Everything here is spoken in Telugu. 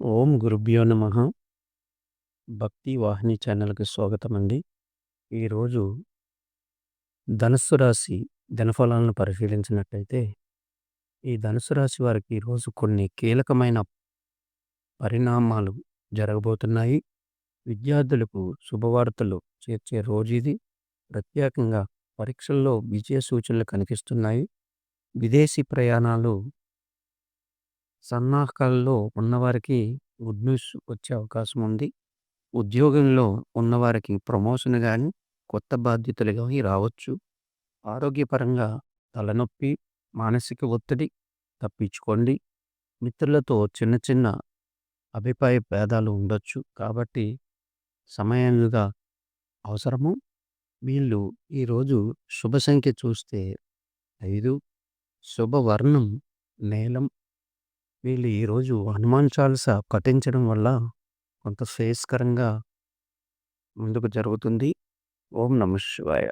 ఓం గురుభ్యో నమ. భక్తి వాహిని ఛానల్కి స్వాగతం అండి ఈరోజు ధనుస్సు రాశి దినఫలాలను పరిశీలించినట్టయితే ఈ ధనుసు రాశి వారికి ఈరోజు కొన్ని కీలకమైన పరిణామాలు జరగబోతున్నాయి. విద్యార్థులకు శుభవార్తలు చేర్చే రోజు ఇది. ప్రత్యేకంగా పరీక్షల్లో విజయ సూచనలు కనిపిస్తున్నాయి. విదేశీ ప్రయాణాలు సన్నాహకాల్లో ఉన్నవారికి గుడ్ న్యూస్ వచ్చే అవకాశం ఉంది ఉద్యోగంలో ఉన్నవారికి ప్రమోషన్ కానీ కొత్త బాధ్యతలు కానీ రావచ్చు. ఆరోగ్యపరంగా తలనొప్పి మానసిక ఒత్తిడి తప్పించుకోండి. మిత్రులతో చిన్న చిన్న అభిప్రాయ భేదాలు ఉండొచ్చు. కాబట్టి సమయంగా అవసరము. వీళ్ళు ఈరోజు శుభ సంఖ్య చూస్తే ఐదు. శుభవర్ణం నీలం వీళ్ళు ఈరోజు హనుమాన్ చాలీస పఠించడం వల్ల కొంత శ్రేయస్కరంగా ముందుకు జరుగుతుంది. ఓం నమ శివాయ.